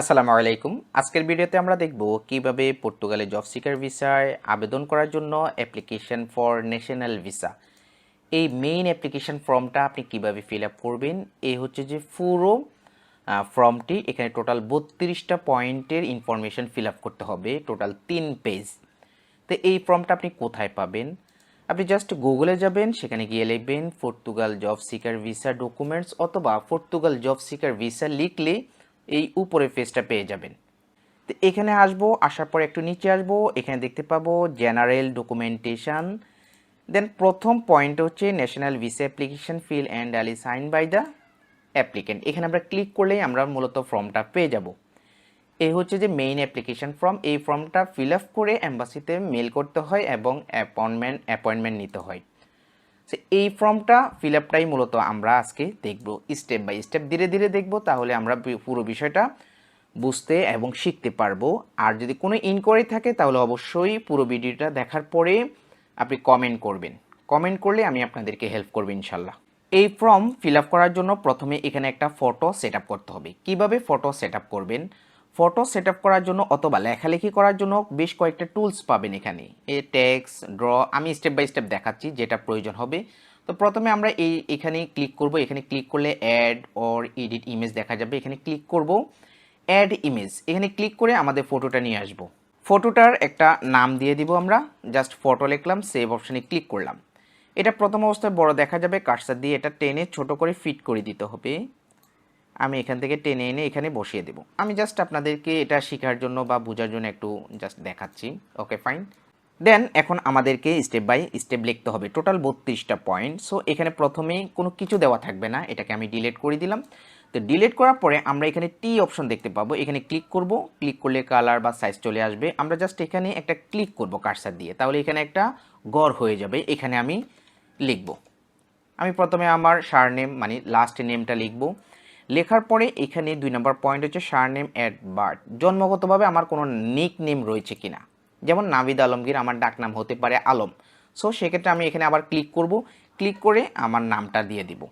আসসালামু আলাইকুম। আজকের ভিডিওতে আমরা দেখব কীভাবে পর্তুগালে জব সিকার ভিসায় আবেদন করার জন্য অ্যাপ্লিকেশন ফর ন্যাশনাল ভিসা এই মেইন অ্যাপ্লিকেশন ফর্মটা আপনি কীভাবে ফিল আপ করবেন? এই হচ্ছে যে পুরো ফর্মটি এখানে টোটাল বত্রিশটা পয়েন্টের ইনফরমেশন ফিল আপ করতে হবে টোটাল তিন পেজ তো এই ফর্মটা আপনি কোথায় পাবেন? আপনি জাস্ট গুগলে যাবেন, সেখানে গিয়ে লিখবেন Portugal job seeker visa documents অথবা পর্তুগাল জব সিকার ভিসা লিখলে এই উপরে পেজটা পেয়ে যাবেন। তো এখানে আসব, আসার পর একটু নিচে আসব, এখানে দেখতে পাবো জেনারেল ডকুমেন্টেশন দেন প্রথম পয়েন্ট হচ্ছে national visa application fill and ally sign by the applicant এখানে আমরা ক্লিক করলেই আমরা মূলত ফর্মটা পেয়ে যাব। এই হচ্ছে যে মেইন অ্যাপ্লিকেশন ফর্ম এই ফর্মটা ফিল আপ করে অ্যাম্বাসিতে মেল করতে হয় এবং অ্যাপয়েন্টমেন্ট অ্যাপয়েন্টমেন্ট নিতে হয়। এই ফর্মটা ফিল আপটাই মূলত আমরা আজকে দেখব স্টেপ বাই স্টেপ ধীরে ধীরে দেখব, তাহলে আমরা পুরো বিষয়টা বুঝতে এবং শিখতে পারব। আর যদি কোনো ইনকোয়ারি থাকে, তাহলে অবশ্যই পুরো ভিডিওটা দেখার পরে আপনি কমেন্ট করবেন। কমেন্ট করলে আমি আপনাদেরকে হেল্প করব ইনশাল্লাহ। এই ফর্ম ফিল করার জন্য প্রথমে এখানে একটা ফটো সেট করতে হবে। কীভাবে ফটো সেট করবেন? ফটো সেট আপ করার জন্য অথবা লেখালেখি করার জন্য বেশ কয়েকটা টুলস পাবেন এখানে। এ টেক্স ড্র আমি স্টেপ বাই স্টেপ দেখাচ্ছি যেটা প্রয়োজন হবে। তো প্রথমে আমরা এই এখানে ক্লিক করব। এখানে ক্লিক করলে অ্যাড অর এডিট ইমেজ দেখা যাবে। এখানে ক্লিক করব অ্যাড ইমেজ এখানে ক্লিক করে আমাদের ফটোটা নিয়ে আসব। ফটোটার একটা নাম দিয়ে দিব আমরা। জাস্ট ফটো লিখলাম সেভ অপশানে ক্লিক করলাম। এটা প্রথম অবস্থায় বড় দেখা যাবে। কার্সার দিয়ে এটা টেনে ছোট করে ফিট করে দিতে হবে। আমি এখান থেকে টেনে এনে এখানে বসিয়ে দেব। আমি জাস্ট আপনাদেরকে এটা শেখার জন্য বা বোঝার জন্য একটু জাস্ট দেখাচ্ছি। ওকে ফাইন দেন এখন আমাদেরকে স্টেপ বাই স্টেপ লিখতে হবে। টোটাল বত্রিশটা পয়েন্ট সো এখানে প্রথমেই কোনো কিছু দেওয়া থাকবে না। এটাকে আমি ডিলেট করে দিলাম। তো ডিলেট করার পরে আমরা এখানে টি অপশন দেখতে পাবো। এখানে ক্লিক করব। ক্লিক করলে কালার বা সাইজ চলে আসবে। আমরা জাস্ট এখানে একটা ক্লিক করব কার্সার দিয়ে। তাহলে এখানে একটা গড় হয়ে যাবে। এখানে আমি লিখব। আমি প্রথমে আমার সার নেম মানে লাস্ট নেমটা লিখব। লেখার পরে এখানে দুই নম্বর পয়েন্ট হচ্ছে সার নেম অ্যাট বার্থ জন্মগতভাবে আমার কোনো নিক নেম রয়েছে কিনা? যেমন নাবিদ আলমগীর, আমার ডাকনাম হতে পারে আলম। সো সেক্ষেত্রে আমি এখানে আবার ক্লিক করব। ক্লিক করে আমার নামটা দিয়ে দিব।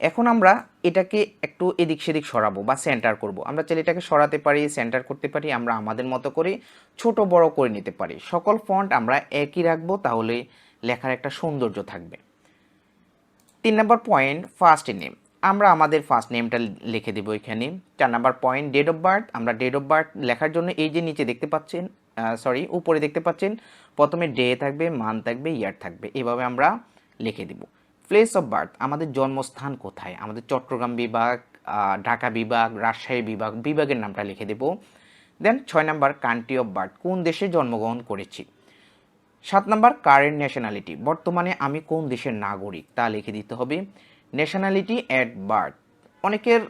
এখন আমরা এটাকে একটু এদিক সেদিক সরাবো বা সেন্টার করব। আমরা চাইলে এটাকে সরাতে পারি সেন্টার করতে পারি, আমরা আমাদের মতো করে ছোট, বড় করে নিতে পারি। সকল ফন্ট আমরা একই রাখব, তাহলে লেখার একটা সৌন্দর্য থাকবে। তিন নম্বর পয়েন্ট ফার্স্ট নেম আমরা আমাদের ফার্স্ট নেমটা লিখে দেবো এখানে। চার number point date of birth আমরা ডেট অফ বার্থ লেখার জন্য এই যে নিচে দেখতে পাচ্ছেন সরি উপরে দেখতে পাচ্ছেন, প্রথমে ডে থাকবে মান্থ থাকবে ইয়ার থাকবে, এভাবে আমরা লিখে দিব। প্লেস অফ বার্থ আমাদের জন্মস্থান কোথায়? আমাদের চট্টগ্রাম বিভাগ ঢাকা বিভাগ, রাজশাহী বিভাগ, বিভাগের নামটা লিখে দেব। দেন ছয় নম্বর কান্ট্রি অফ বার্থ কোন দেশে জন্মগ্রহণ করেছি? সাত নাম্বার কারেন্ট ন্যাশনালিটি বর্তমানে আমি কোন দেশের নাগরিক তা লিখে দিতে হবে। ন্যাশনালিটি অ্যাট বার্থ অনেকের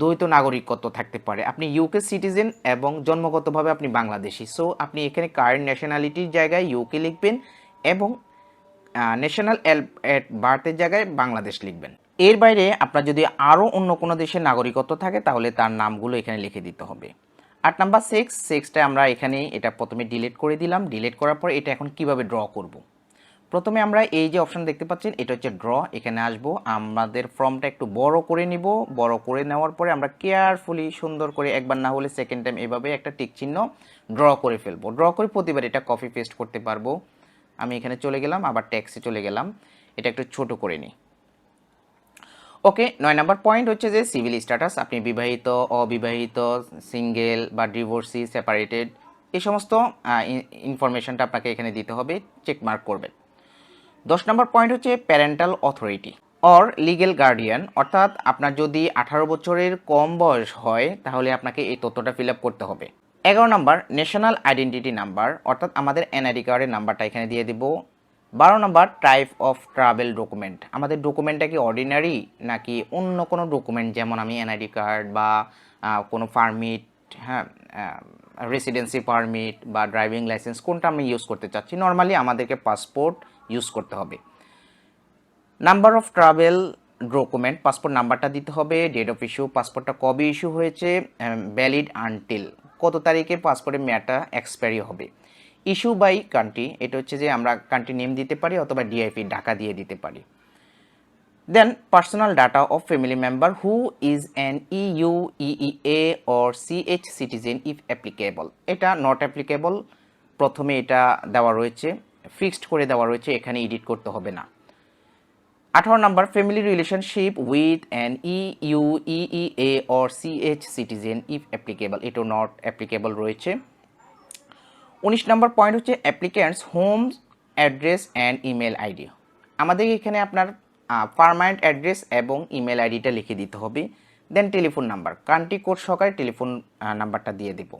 দ্বৈত নাগরিকত্ব থাকতে পারে। আপনি ইউকে সিটিজেন এবং জন্মগতভাবে আপনি বাংলাদেশি। সো আপনি এখানে কারেন্ট ন্যাশনালিটির জায়গায় ইউকে লিখবেন এবং ন্যাশনাল অ্যাট বার্থের জায়গায় বাংলাদেশ লিখবেন। এর বাইরে আপনার যদি আরও অন্য কোনো দেশের নাগরিকত্ব থাকে, তাহলে তার নামগুলো এখানে লিখে দিতে হবে। আট নাম্বার সিক্স সিক্সটা আমরা এখানে এটা প্রথমে ডিলিট করে দিলাম। ডিলিট করার পর এটা এখন কীভাবে ড্র করব। প্রথমে আমরা এই যে অপশন দেখতে পাচ্ছেন, এটা হচ্ছে ড্র এখানে আসব। আমাদের ফর্মটা একটু বড় করে নিব। বড় করে নেওয়ার পরে আমরা কেয়ারফুলি সুন্দর করে, একবার না হলে সেকেন্ড টাইম এভাবে একটা টিক চিহ্ন ড্র করে ফেলব। ড্র করে প্রতিবার এটা কপি পেস্ট করতে পারব। আমি এখানে চলে গেলাম, আবার ট্যাক্সে চলে গেলাম। এটা একটু ছোট করে নিই। ওকে, নয় নাম্বার পয়েন্ট হচ্ছে যে সিভিল স্ট্যাটাস আপনি বিবাহিত, অবিবাহিত সিঙ্গেল বা ডিভোর্সি সেপারেটেড এই সমস্ত ইনফরমেশনটা আপনাকে এখানে দিতে হবে চেক মার্ক করবেন। দশ নম্বর পয়েন্ট হচ্ছে parental authority or legal guardian অর্থাৎ আপনার যদি আঠারো বছরের কম বয়স হয়, তাহলে আপনাকে এই তথ্যটা ফিল করতে হবে। এগারো নম্বর ন্যাশনাল আইডেন্টিটি নাম্বার অর্থাৎ আমাদের এনআইডি কার্ডের নাম্বারটা এখানে দিয়ে দিব। বারো নম্বর টাইপ অফ ট্রাভেল ডকুমেন্ট আমাদের ডকুমেন্টটা কি অর্ডিনারি নাকি অন্য কোনো ডকুমেন্ট যেমন আমি এনআইডি কার্ড বা কোনো পারমিট হ্যাঁ রেসিডেন্সি পারমিট বা ড্রাইভিং লাইসেন্স কোনটা আমি ইউজ করতে চাচ্ছি? নর্মালি আমাদেরকে পাসপোর্ট ইউজ করতে হবে। Number of travel document passport নাম্বারটা দিতে হবে ডেট অফ ইস্যু পাসপোর্টটা কবে ইস্যু হয়েছে ভ্যালিড আনটিল কত তারিখে পাসপোর্টের মেয়াদটা এক্সপায়ারি হবে। ইস্যু বাই কান্ট্রি এটা হচ্ছে যে আমরা কান্ট্রি নেম দিতে পারি অথবা ডিআইপি ঢাকা দিয়ে দিতে পারি। Then personal data of family member who is an EU, EEA or CH citizen if applicable. এটা not applicable প্রথমে এটা দেওয়া রয়েছে ফিক্সড করে দেওয়া রয়েছে এখানে এডিট করতে হবে না। আঠারো নম্বর family relationship with an EU EA or CH citizen if applicable এটাও নট অ্যাপ্লিকেবল রয়েছে। উনিশ নম্বর পয়েন্ট হচ্ছে applicant's home address and email ID আমাদের এখানে আপনার পারমানেন্ট অ্যাড্রেস এবং ইমেল আইডিটা লিখে দিতে হবে। Then telephone number country code সহকারে টেলিফোন নাম্বারটা দিয়ে দেব।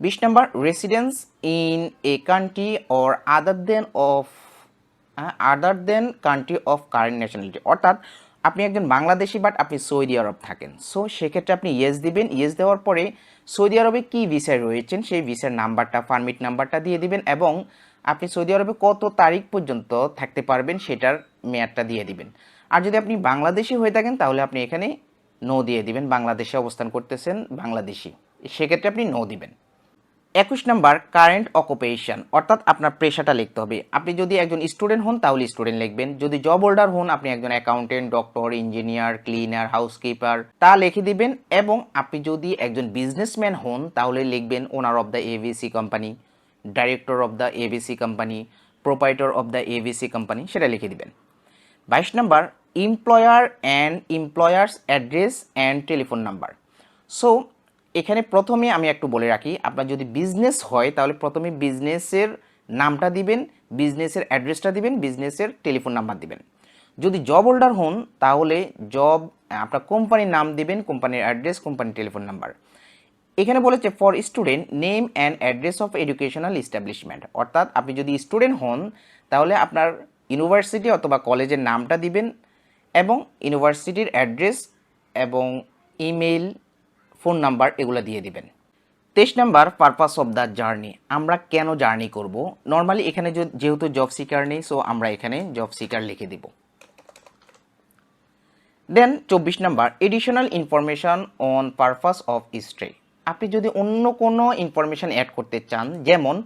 বিশ number residence in a country or other than of other than country of current nationality অর্থাৎ আপনি একজন বাংলাদেশি বাট আপনি সৌদি আরব থাকেন। সো সেক্ষেত্রে আপনি ইয়েস দিবেন। ইয়েস দেওয়ার পরে সৌদি আরবে কী ভিসায় রয়েছেন সেই ভিসার নাম্বারটা পারমিট নাম্বারটা দিয়ে দিবেন এবং আপনি সৌদি আরবে কত তারিখ পর্যন্ত থাকতে পারবেন সেটার মেয়াদটা দিয়ে দিবেন। আর যদি আপনি বাংলাদেশি হয়ে থাকেন, তাহলে আপনি এখানে নো দিয়ে দিবেন। বাংলাদেশে অবস্থান করতেছেন বাংলাদেশি। সেক্ষেত্রে আপনি নো দিবেন। একুশ নাম্বার কারেন্ট অকুপেশন অর্থাৎ আপনার পেশাটা লিখতে হবে। আপনি যদি একজন স্টুডেন্ট হন, তাহলে স্টুডেন্ট লিখবেন। যদি জব হোল্ডার হন, আপনি একজন accountant doctor engineer cleaner housekeeper তা লিখে দিবেন। এবং আপনি যদি একজন বিজনেসম্যান হন, তাহলে লিখবেন owner of the ABC company director of the ABC company proprietor of the ABC company সেটা লিখে দিবেন। বাইশ number employer and employer's address and telephone number so এখানে প্রথমে আমি একটু বলে রাখি, আপনার যদি বিজনেস হয়, তাহলে প্রথমে বিজনেসের নামটা দিবেন বিজনেসের অ্যাড্রেসটা দিবেন বিজনেসের টেলিফোন নাম্বার দিবেন। যদি জব হোল্ডার হন, তাহলে জব আপনার কোম্পানির নাম দিবেন কোম্পানির অ্যাড্রেস কোম্পানির টেলিফোন নাম্বার এখানে বলেছে for student name and address of educational establishment অর্থাৎ, আপনি যদি স্টুডেন্ট হন, তাহলে আপনার ইউনিভার্সিটি অথবা কলেজের নামটা দিবেন এবং ইউনিভার্সিটির অ্যাড্রেস এবং ইমেল ফোন নাম্বার এগুলো দিয়ে দিবেন। তেইশ number, purpose of the journey. আমরা কেন জার্নি করব? নর্মালি এখানে যেহেতু জব সিকার নেই, সো আমরা এখানে জব সিকার লিখে দিব। দেন চব্বিশ number additional information on purpose of stay আপনি যদি অন্য কোনো ইনফরমেশন অ্যাড করতে চান, যেমন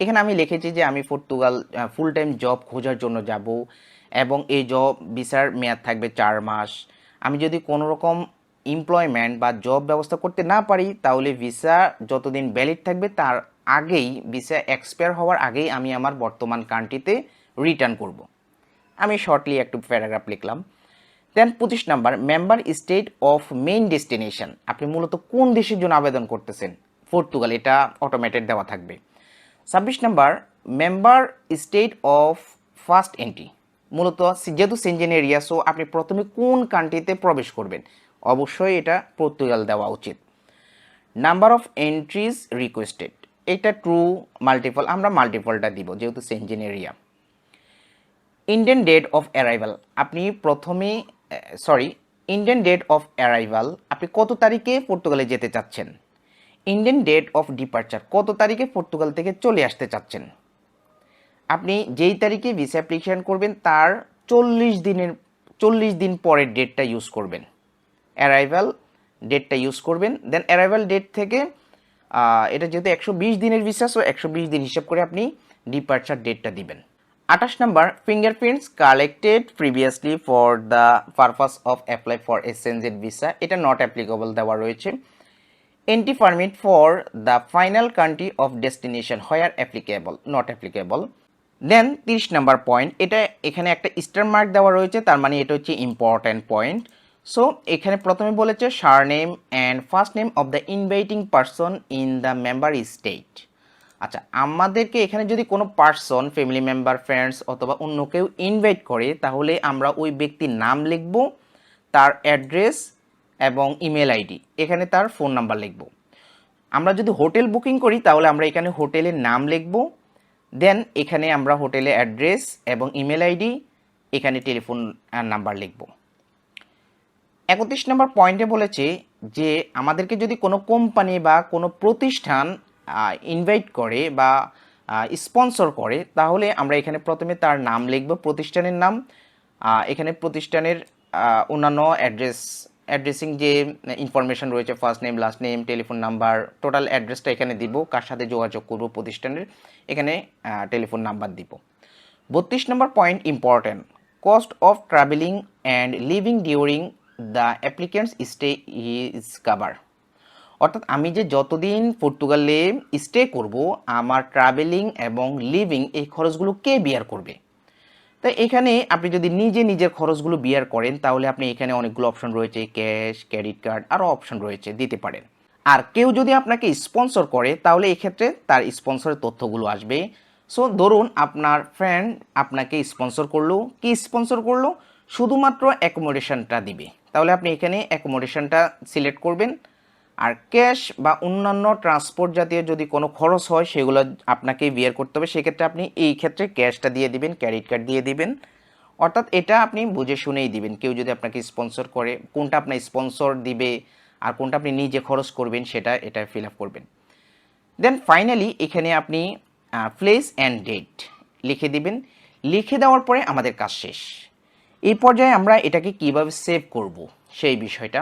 এখানে আমি লিখেছি যে আমি পর্তুগাল ফুল টাইম জব খোঁজার জন্য যাব এবং এই জব ভিসার মেয়াদ থাকবে চার মাস। আমি যদি কোনো রকম এমপ্লয়মেন্ট বা জব ব্যবস্থা করতে না পারি, তাহলে ভিসা যতদিন ভ্যালিড থাকবে, তার আগেই ভিসা এক্সপায়ার হওয়ার আগেই আমি আমার বর্তমান কান্ট্রিতে রিটার্ন করব। আমি শর্টলি একটু প্যারাগ্রাফ লিখলাম। দেন পঁচিশ number member state of main destination আপনি মূলত কোন দেশের জন্য আবেদন করতেছেন? পর্তুগাল, এটা অটোমেটেড দেওয়া থাকবে। ছাব্বিশ number member state of first entry মূলত যেহেতু সেঞ্জেন এরিয়া সো আপনি প্রথমে কোন কান্ট্রিতে প্রবেশ করবেন? অবশ্যই এটা পর্তুগাল দেওয়া উচিত। নাম্বার অফ এন্ট্রিজ রিকোয়েস্টেড এটা ট্রু মাল্টিপল আমরা মাল্টিপলটা দিব যেহেতু Schengen area intended date of arrival আপনি প্রথমে sorry intended date of arrival আপনি কত তারিখে পর্তুগালে যেতে চাচ্ছেন? ইন্ডিয়ান ডেট অফ ডিপার্চার কত তারিখে পর্তুগাল থেকে চলে আসতে চাচ্ছেন? আপনি যেই তারিখে ভিসা অ্যাপ্লিকেশন করবেন, তার চল্লিশ দিনের, চল্লিশ দিন পরের ডেটটা ইউজ করবেন। অ্যারাইভাল ডেটটা ইউজ করবেন। দেন অ্যারাইভাল ডেট থেকে এটা যেহেতু একশো বিশ দিনের ভিসা সো একশো বিশ দিন হিসাব করে আপনি ডিপার্চার ডেটটা দিবেন। আঠাশ number fingerprints collected previously for the purpose of apply for Schengen visa এটা নট অ্যাপ্লিকেবল দেওয়া রয়েছে। Entry permit for the final country of destination where applicable not applicable then তিরিশ নাম্বার পয়েন্ট এটা এখানে একটা স্টার মার্ক দেওয়া রয়েছে, তার মানে এটা হচ্ছে ইম্পর্ট্যান্ট পয়েন্ট সো এখানে প্রথমে বলেছে surname and first name of the inviting person in the member state আচ্ছা আমাদেরকে এখানে যদি কোনো পার্সন ফ্যামিলি মেম্বার ফ্রেন্ডস অথবা অন্য কেউ ইনভাইট করে, তাহলে আমরা ওই ব্যক্তির নাম লিখব, তার অ্যাড্রেস এবং ইমেল আইডি এখানে তার ফোন নাম্বার লিখব। আমরা যদি হোটেল বুকিং করি, তাহলে আমরা এখানে হোটেলের নাম লিখব। দেন এখানে আমরা হোটেলের অ্যাড্রেস এবং ইমেল আইডি এখানে টেলিফোন নাম্বার লিখব। একত্রিশ নম্বর পয়েন্টে বলেছে যে, আমাদেরকে যদি কোনো কোম্পানি বা কোনো প্রতিষ্ঠান ইনভাইট করে বা স্পন্সর করে, তাহলে আমরা এখানে প্রথমে তার নাম লিখব, প্রতিষ্ঠানের নাম। এখানে প্রতিষ্ঠানের অন্যান্য অ্যাড্রেস অ্যাড্রেসিং যে ইনফরমেশন রয়েছে first name last name telephone number total অ্যাড্রেসটা এখানে দিব, কার সাথে যোগাযোগ করব, প্রতিষ্ঠানের, এখানে টেলিফোন নাম্বার দিব। বত্রিশ নম্বর point important cost of travelling and living during the applicant's stay is cover অর্থাৎ আমি যে যতদিন পর্তুগালে স্টে করব, আমার ট্রাভেলিং এবং লিভিং এই খরচগুলো কে বিয়ার করবে? তাই এখানে আপনি যদি নিজে নিজের খরচগুলো বিয়ার করেন, তাহলে আপনি এখানে অনেকগুলো অপশন রয়েছে ক্যাশ ক্রেডিট কার্ড আরও অপশন রয়েছে, দিতে পারেন। আর কেউ যদি আপনাকে স্পন্সর করে, তাহলে এক্ষেত্রে তার স্পন্সরের তথ্যগুলো আসবে। সো ধরুন আপনার ফ্রেন্ড আপনাকে স্পন্সর করল। কি স্পন্সর করল? শুধুমাত্র অ্যাকোমোডেশনটা দিবে। তাহলে আপনি এখানে অ্যাকোমোডেশনটা সিলেক্ট করবেন। আর ক্যাশ বা অন্যান্য ট্রান্সপোর্ট জাতীয় যদি কোনো খরচ হয়, সেগুলো আপনাকে বিয়ার করতে হবে। সেক্ষেত্রে আপনি এই ক্ষেত্রে ক্যাশটা দিয়ে দিবেন ক্রেডিট কার্ড দিয়ে দিবেন। অর্থাৎ এটা আপনি বুঝে শুনেই দিবেন, কেউ যদি আপনাকে স্পন্সর করে, কোনটা আপনার স্পন্সর দিবে আর কোনটা আপনি নিজে খরচ করবেন, সেটা এটা ফিল আপ করবেন। দেন ফাইনালি এখানে আপনি প্লেস অ্যান্ড ডেট লিখে দিবেন। লিখে দেওয়ার পরে আমাদের কাজ শেষ। এই পর্যায়ে আমরা এটাকে কীভাবে সেভ করব, সেই বিষয়টা।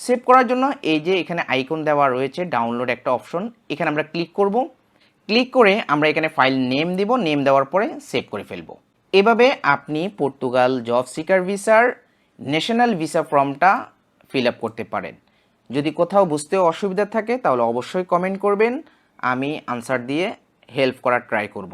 সেভ করার জন্য এই যে এখানে আইকন দেওয়া রয়েছে ডাউনলোড একটা অপশন এখানে আমরা ক্লিক করব। ক্লিক করে আমরা এখানে ফাইল নেম দিব নেম দেওয়ার পরে সেভ করে ফেলব। এভাবে আপনি পর্তুগাল জব সিকার ভিসার ন্যাশনাল ভিসা ফর্মটা ফিল আপ করতে পারেন। যদি কোথাও বুঝতে অসুবিধা থাকে, তাহলে অবশ্যই কমেন্ট করবেন। আমি আনসার দিয়ে হেল্প করার ট্রাই করব।